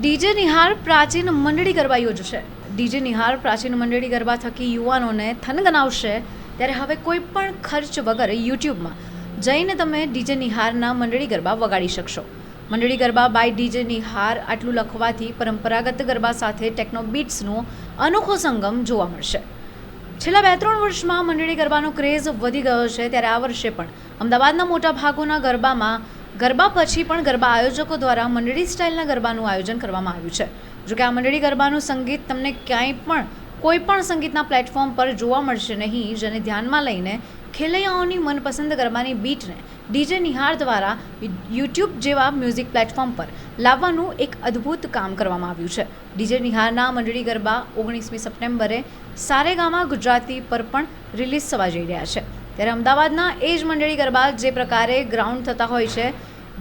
DJ Nihar પ્રાચીન મંડળી ગરબા યોજશે. ડીજે નિહાર પ્રાચીન મંડળી ગરબા થકી યુવાનોને થનગનાવશે ત્યારે હવે કોઈ પણ ખર્ચ વગર યુટ્યુબમાં જઈને તમે ડીજે નિહારના મંડળી ગરબા વગાડી શકશો. મંડળી ગરબા બાય ડીજે નિહાર આટલું લખવાથી પરંપરાગત ગરબા સાથે ટેકનો બીટ્સનો અનોખો સંગમ જોવા મળશે. છેલ્લા બે ત્રણ વર્ષમાં મંડળી ગરબાનો ક્રેઝ વધી ગયો છે ત્યારે આ વર્ષે પણ અમદાવાદના મોટા ભાગોના ગરબામાં ગરબા પછી પણ ગરબા આયોજકો દ્વારા મંડળી સ્ટાઇલના ગરબાનું આયોજન કરવામાં આવ્યું છે. જોકે આ મંડળી ગરબાનું સંગીત તમને ક્યાંય પણ, કોઈ પણ સંગીતના પ્લેટફોર્મ પર જોવા મળશે નહીં, જેને ધ્યાનમાં લઈને ખેલૈયાઓની મનપસંદ ગરબાની બીટને ડીજે નિહાર દ્વારા યુટ્યુબ જેવા મ્યુઝિક પ્લેટફોર્મ પર લાવવાનું એક અદ્ભુત કામ કરવામાં આવ્યું છે. ડીજે નિહારના મંડળી ગરબા ઓગણીસમી સપ્ટેમ્બરે સારેગામા ગુજરાતી પર પણ રિલીઝ થવા જઈ રહ્યા છે. ત્યારે અમદાવાદના એ જ મંડળી ગરબા જે પ્રકારે ગ્રાઉન્ડ થતા હોય છે,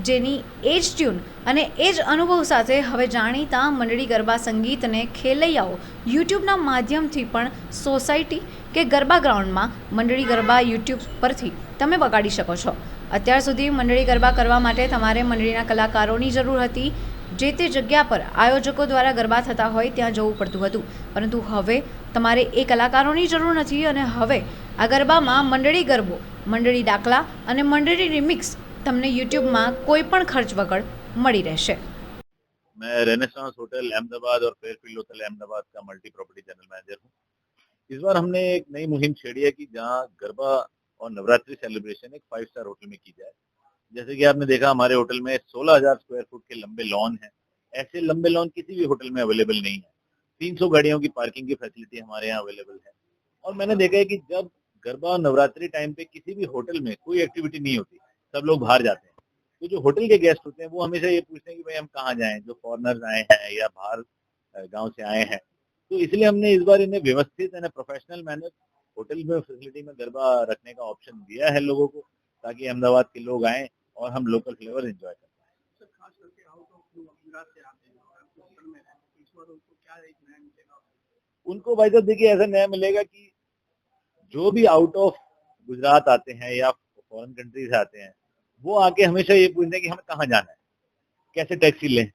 જેની એ જ ટ્યુન અને એ જ અનુભવ સાથે હવે જાણીતા મંડળી ગરબા સંગીતને ખેલૈયાઓ યુટ્યુબના માધ્યમથી પણ સોસાયટી કે ગરબા ગ્રાઉન્ડમાં મંડળી ગરબા યુટ્યુબ પરથી તમે વગાડી શકો છો. અત્યાર સુધી મંડળી ગરબા કરવા માટે તમારે મંડળીના કલાકારોની જરૂર હતી. જે તે જગ્યા પર આયોજકો દ્વારા ગરબા થતા હોય ત્યાં જવું પડતું હતું પરંતુ હવે તમારે એ કલાકારોની જરૂર નથી અને હવે આ ગરબામાં મંડળી ગરબો મંડળી દાખલા અને મંડળી રિમિક્સ તમને યુટ્યુબમાં કોઈ પણ ખર્ચ વગર મળી રહેશે मैं रेनेसांस होटल अहमदाबाद और फेयरफील्ड होटल अहमदाबाद का मल्टी प्रॉपर्टी जनरल मैनेजर हूँ इस बार हमने एक नई मुहिम छेड़ी है कि जहाँ गरबा और नवरात्रि सेलिब्रेशन एक फाइव स्टार होटल में की जाए जैसे कि आपने देखा हमारे होटल में 16,000 स्क्वायर फुट के लंबे लॉन हैं। ऐसे लंबे लॉन किसी भी होटल में अवेलेबल नहीं है। 300 गाड़ियों की पार्किंग की फैसिलिटी हमारे यहाँ अवेलेबल है। और मैंने देखा है कि जब गरबा और नवरात्रि टाइम पे किसी भी होटल में कोई एक्टिविटी नहीं होती, सब लोग बाहर जाते हैं। तो जो होटल के गेस्ट होते हैं, वो हमेशा ये पूछते हैं कि भाई हम कहाँ जाएँ? जो फॉरनर्स आए हैं या बाहर गाँव से आए हैं। तो इसलिए हमने इस बार इन्हें व्यवस्थित एंड प्रोफेशनल मैनर होटल में फैसिलिटी में गरबा रखने का ऑप्शन दिया है लोगों को, ताकि अहमदाबाद के लोग आए और हम लोकल फ्लेवर एंजॉय करें सर खास करके आउट ऑफ़ जो गुजरात बार उनको भाई साहब, देखिए, ऐसा नया मिलेगा कि जो भी आउट ऑफ़ गुजरात आते हैं या फॉरेन कंट्री से आते हैं, वो आके हमेशा ये पूछते हैं कि हमें कहाँ जाना है? कैसे टैक्सी लें?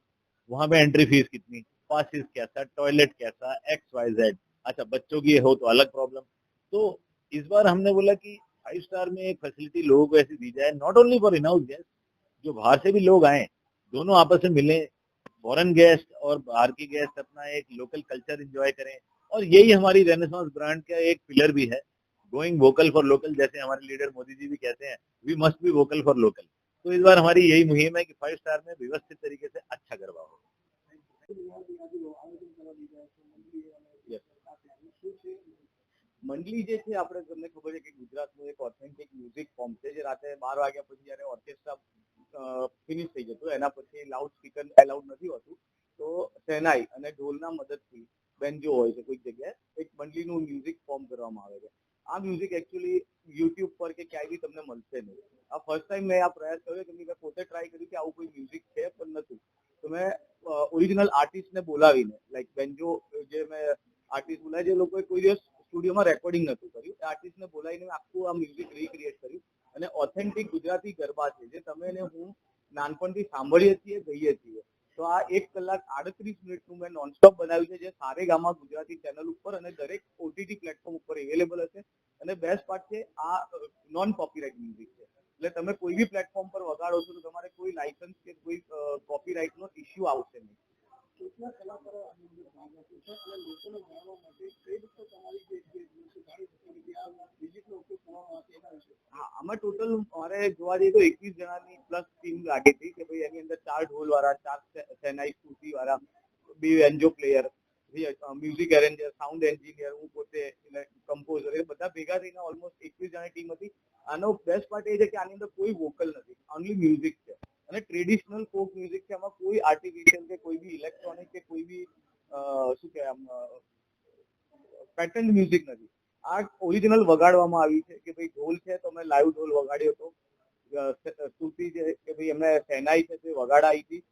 वहाँ पे एंट्री फ़ीस कितनी? पासिस कैसा? टॉयलेट कैसा? एक्स वाई जेड अच्छा बच्चों की हो तो अलग प्रॉब्लम तो इस बार हमने बोला कि फाइव स्टार में एक फैसिलिटी लोगों को ऐसी दी जाए not only for in guest जो बाहर से भी लोग आए, दोनों आपस में मिले फॉरेन गेस्ट और बाहर के गेस्ट अपना एक लोकल कल्चर एंजॉय करें और यही हमारी रेनेसांस ब्रांड का एक पिलर भी है गोइंग वोकल फॉर लोकल जैसे हमारे लीडर मोदी जी भी कहते हैं we must be vocal for local तो इस बार हमारी यही मुहिम है कि फाइव स्टार में व्यवस्थित तरीके से अच्छा गरबा हो Yes. મંડલી જે છે આપણે તમને ખબર છે કે ગુજરાતનું એક ઓથેન્ટિક મ્યુઝિક ફોર્મ છે જે રાતે બાર વાગ્યા પછી જ્યારે ઓર્કેસ્ટ્રા ફિનિશ થઈ જતું. એના પછી લાઉડ સ્પીકર એલાઉડ નથી હોતું. તો શહેનાઈ અને ઢોલના મદદથી બેન્જો હોય છે કોઈક જગ્યાએ, એક બંડલીનું મ્યુઝિક ફોર્મ કરવામાં આવે છે. આ મ્યુઝિક એકચ્યુઅલી યુટ્યુબ પર કે ક્યાંય બી તમને મળશે નહીં. આ ફર્સ્ટ ટાઈમ મેં આ પ્રયાસ કર્યો કે મેં પોતે ટ્રાય કર્યું કે આવું કોઈ મ્યુઝિક છે પણ નથી. તો મેં ઓરિજિનલ આર્ટિસ્ટને બોલાવીને લાઈક બેન્જો જે મેં આર્ટિસ્ટ બોલાય, જે લોકોએ કોઈ દિવસ સ્ટુડિયોમાં રેકોર્ડિંગ નહોતું કર્યું. એ આર્ટિસ્ટને બોલાવીને આખું આ મ્યુઝિક રીક્રિએટ કર્યું. અને ઓથેન્ટિક ગુજરાતી ગરબા છે, જે તમે અને હું નાનપણથી સાંભળીએ છીએ, ગઈએ છીએ. તો આ એક કલાક આડત્રીસ મિનિટનું મેં નોનસ્ટોપ બનાવ્યું છે, જે સારે ગામા ગુજરાતી ચેનલ ઉપર અને દરેક ઓટીટી પ્લેટફોર્મ ઉપર અવેલેબલ હશે. અને બેસ્ટ પાર્ટ છે, આ નોન કોપીરાઇટ મ્યુઝિક છે. એટલે તમે કોઈ બી પ્લેટફોર્મ પર વગાડો છો, તો તમારે કોઈ લાયસન્સ કે કોઈ કોપીરાઇટ નો ઇશ્યુ આવશે નહીં. કલાકારો માટે કઈ રીતે તમારી જે જે મ્યુઝિક આવી છે કે મ્યુઝિકનો ઉપયોગ કરવામાં આવે છે એના વિશે હા આમાં ટોટલ મારે જોવા જઈએ તો એકવીસ જણાની પ્લસ ટીમ લાગી હતી કે ભાઈ એની અંદર ચાર ઢોલ વાળા ચાર સેનાઈ સ્કૂટી વાળા બે એન્જો player music arranger sound engineer હું પોતે કમ્પોઝર એ બધા ભેગા થઈને ઓલમોસ્ટ એકવીસ જણાની ટીમ હતી. આનો બેસ્ટ પાર્ટ એ છે કે આની અંદર કોઈ વોકલ નથી ઓનલી મ્યુઝિક છે. અને ટ્રેડિશનલ ફોક મ્યુઝિક છે, એમાં કોઈ આર્ટિફિશિયલ કે કોઈ બી ઇલેક્ટ્રોનિક કે કોઈ બી શું કહેવાય પેટર્ન મ્યુઝિક નથી. આ ઓરિજિનલ વગાડવામાં આવી છે કે ભાઈ ઢોલ છે તો અમે લાઈવ ઢોલ વગાડ્યો હતો સ્તુતિ છે કે ભાઈ એમને સેનાઈ છે તે વગાડાઈ હતી.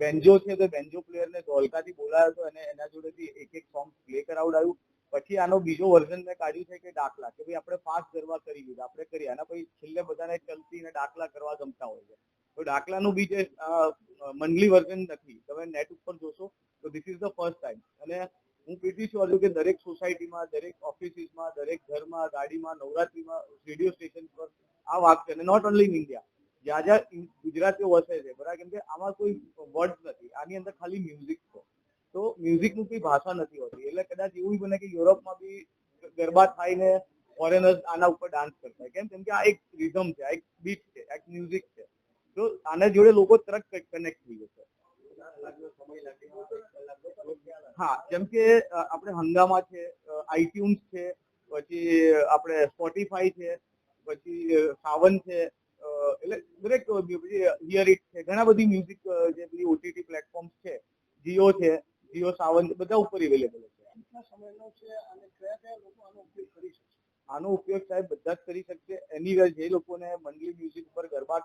બેન્જો છે તો બેન્જો પ્લેયરને ધોલકાથી બોલાયો હતો અને એના જોડેથી એક એક સોંગ પ્લે કરાવડાયું. પછી આનો બીજો વર્ઝન મેં કાઢ્યું છે કે દાખલા કે ભાઈ આપણે ફાસ્ટ ગરબા કરી દીધા આપણે કરી, આના પછી છેલ્લે બધાને ચલતી અને દાખલા કરવા ગમતા હોય છે. તો દાખલાનું બી જે મંડલી વર્ઝન નથી, તમે નેટ ઉપર જોશો તો this is the first time અને હું પ્રીતિ શ્યોર છું કે દરેક સોસાયટીમાં, દરેક ઓફિસીસમાં, દરેક ઘરમાં, ગાડીમાં, નવરાત્રીમાં, રેડિયો સ્ટેશન પર આ વાગશે અને નોટ ઓનલી ઇન ઇન્ડિયા જ્યાં જ્યાં ગુજરાતીઓ વસે છે, બરાબર? કેમ કે આમાં કોઈ વર્ડ નથી. આની અંદર ખાલી મ્યુઝિક છે. તો મ્યુઝિકનું કોઈ ભાષા નથી હોતી. એટલે કદાચ એવું બને કે યુરોપમાં બી ગરબા થાય ને ફોરેનર્સ આના ઉપર ડાન્સ કરતા કેમ? કેમ કે આ એક રિધમ છે, આ એક બીટ છે, આ એક મ્યુઝિક છે. તો આના જોડે લોકો તરત કનેક્ટ થઈ જશે હા જેમ કે આપણે હંગામા છે આઈટ્યુન્સ છે પછી આપણે સ્પોટીફાઈ છે પછી સાવન છે એટલે દરેક હિયર ઇટ છે ઘણા બધી મ્યુઝિક જે બધી ઓટીટી પ્લેટફોર્મ છે જીઓ છે જીઓ સાવન બધા ઉપર અવેલેબલ છે. આનો ઉપયોગ સાહેબ બધા જ કરી શકશે. એનીવેર જે લોકોને મંડલી મ્યુઝિક ઉપર ગરબા